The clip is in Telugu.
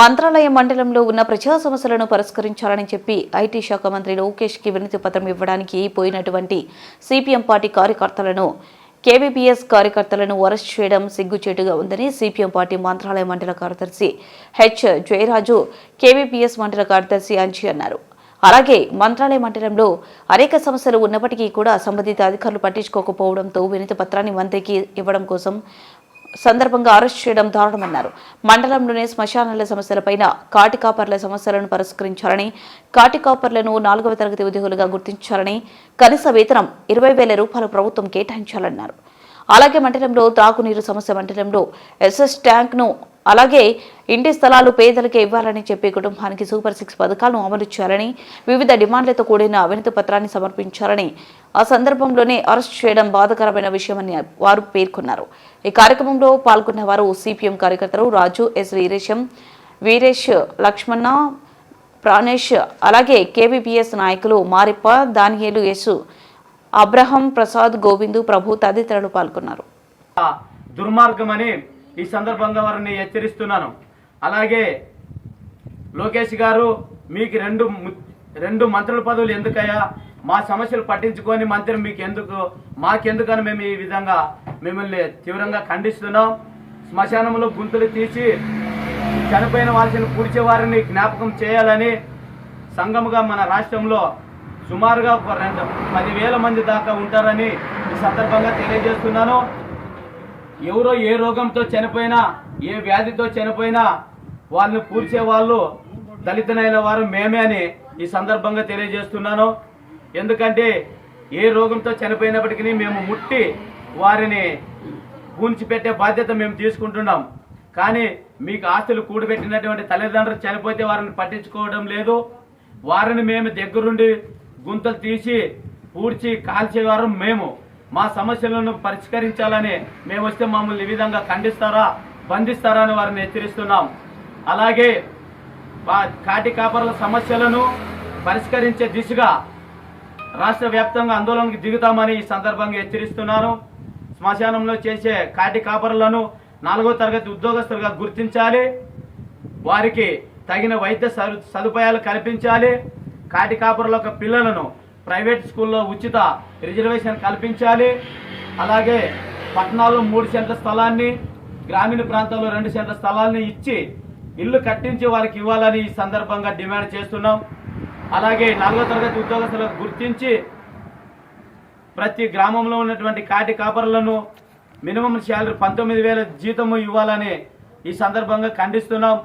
మంత్రాలయం మండలంలో ఉన్న ప్రజా సమస్యలను పరిష్కరించాలని చెప్పి ఐటీ శాఖ మంత్రి లోకేష్కి వినతి పత్రం ఇవ్వడానికి పోయినటువంటి సిపిఎం పార్టీ కార్యకర్తలను కేవీపీఎస్ కార్యకర్తలను అరెస్ట్ చేయడం సిగ్గుచేటుగా ఉందని సిపిఎం పార్టీ మంత్రాలయ మండల కార్యదర్శి హెచ్ జయరాజు కేవీపీఎస్ మండల కార్యదర్శి అంచి అన్నారు. అలాగే మంత్రాలయ మండలంలో అనేక సమస్యలు ఉన్నప్పటికీ కూడా సంబంధిత అధికారులు పట్టించుకోకపోవడంతో వినతి పత్రాన్ని మంత్రికి ఇవ్వడం కోసం సందర్భంగా అరెస్ట్ చేయడం దారుణమన్నారు. మండలంలోనే శ్మశానాల సమస్యలపైన కాటికాపర్ల సమస్యలను పరిష్కరించాలని కాటికాపర్లను నాలుగవ తరగతి ఉద్యోగులుగా గుర్తించాలని కనీస వేతనం ఇరవై వేల రూపాయలు ప్రభుత్వం కేటాయించాలన్నారు. అలాగే మండలంలో తాగునీరు సమస్య మండలంలో ఎస్ఎస్ ట్యాంక్ను అలాగే ఇంటి స్థలాలు పేదలకే ఇవ్వాలని చెప్పి కుటుంబానికి సూపర్ సిక్స్ పథకాలను అమలు చేయాలని వివిధ డిమాండ్లతో కూడిన అవినతి పత్రాన్ని సమర్పించాలని ఆ సందర్భంలోనే అరెస్ట్ చేయడం బాధకరమైన విషయమని వారు పేర్కొన్నారు. ఈ కార్యక్రమంలో పాల్గొన్న వారు సిపిఎం కార్యకర్తలు రాజు ఎస్ వీరేశం వీరేష్ లక్ష్మణ ప్రాణేష్ అలాగే కేవీపీఎస్ నాయకులు మారిప్ప దానియేలు యేసు అబ్రహం ప్రసాద్ గోవిందు ప్రభు తదితరులు పాల్గొన్నారు. దుర్మార్గమని ఈ సందర్భంగా వారిని హెచ్చరిస్తున్నాను. అలాగే లోకేష్ గారు మీకు రెండు ము- రెండు మంత్రుల పదవులు ఎందుకయ్యా? మా సమస్యలు పట్టించుకొని మంత్రి మీకు ఎందుకు మాకెందుకని మేము ఈ విధంగా మిమ్మల్ని తీవ్రంగా ఖండిస్తున్నాం. శ్మశానంలో గుంతలు తీసి చనిపోయిన వాళ్ళని పూడ్చే వారిని జ్ఞాపకం చేయాలని సంఘముగా మన రాష్ట్రంలో సుమారుగా ఒక రెండు పదివేల మంది దాకా ఉంటారని ఈ సందర్భంగా తెలియజేస్తున్నాను. ఎవరో ఏ రోగంతో చనిపోయినా ఏ వ్యాధితో చనిపోయినా వాళ్ళని పూడ్చే వాళ్ళు దళితనైన వారు మేమే అని ఈ సందర్భంగా తెలియజేస్తున్నాను. ఎందుకంటే ఏ రోగంతో చనిపోయినప్పటికీ మేము ముట్టి వారిని పూడ్చిపెట్టే బాధ్యత మేము తీసుకుంటున్నాం. కానీ మీకు ఆస్తులు కూడబెట్టినటువంటి తల్లిదండ్రులు చనిపోతే వారిని పట్టించుకోవడం లేదు. వారిని మేము దగ్గరుండి గుంతలు తీసి పూడ్చి కాల్చేవారు మేము. మా సమస్యలను పరిష్కరించాలని మేము వస్తే మమ్మల్ని ఈ విధంగా ఖండిస్తారా బంధిస్తారా అని వారిని హెచ్చరిస్తున్నాం. అలాగే కాటి కాపర్ల సమస్యలను పరిష్కరించే దిశగా రాష్ట్ర వ్యాప్తంగా ఆందోళనకు దిగుతామని ఈ సందర్భంగా హెచ్చరిస్తున్నాను. శ్మశానంలో చేసే కాటి కాపరులను నాలుగో తరగతి ఉద్యోగస్తులుగా గుర్తించాలి. వారికి తగిన వైద్య సదు- సదుపాయాలు కల్పించాలి. కాటి కాపరుల పిల్లలను ప్రైవేట్ స్కూల్లో ఉచిత రిజర్వేషన్ కల్పించాలి. అలాగే పట్టణాల్లో మూడు సెంట్ల స్థలాన్ని గ్రామీణ ప్రాంతాల్లో రెండు సెంట్ల స్థలాన్ని ఇచ్చి ఇల్లు కట్టించి వారికి ఇవ్వాలని ఈ సందర్భంగా డిమాండ్ చేస్తున్నాం. అలాగే నాలుగో తరగతి ఉద్యోగస్తులకు గుర్తించి ప్రతి గ్రామంలో ఉన్నటువంటి కాటి కాపరులను మినిమం శాలరీ పంతొమ్మిది వేల జీతము ఇవ్వాలని ఈ సందర్భంగా ఖండిస్తున్నాం.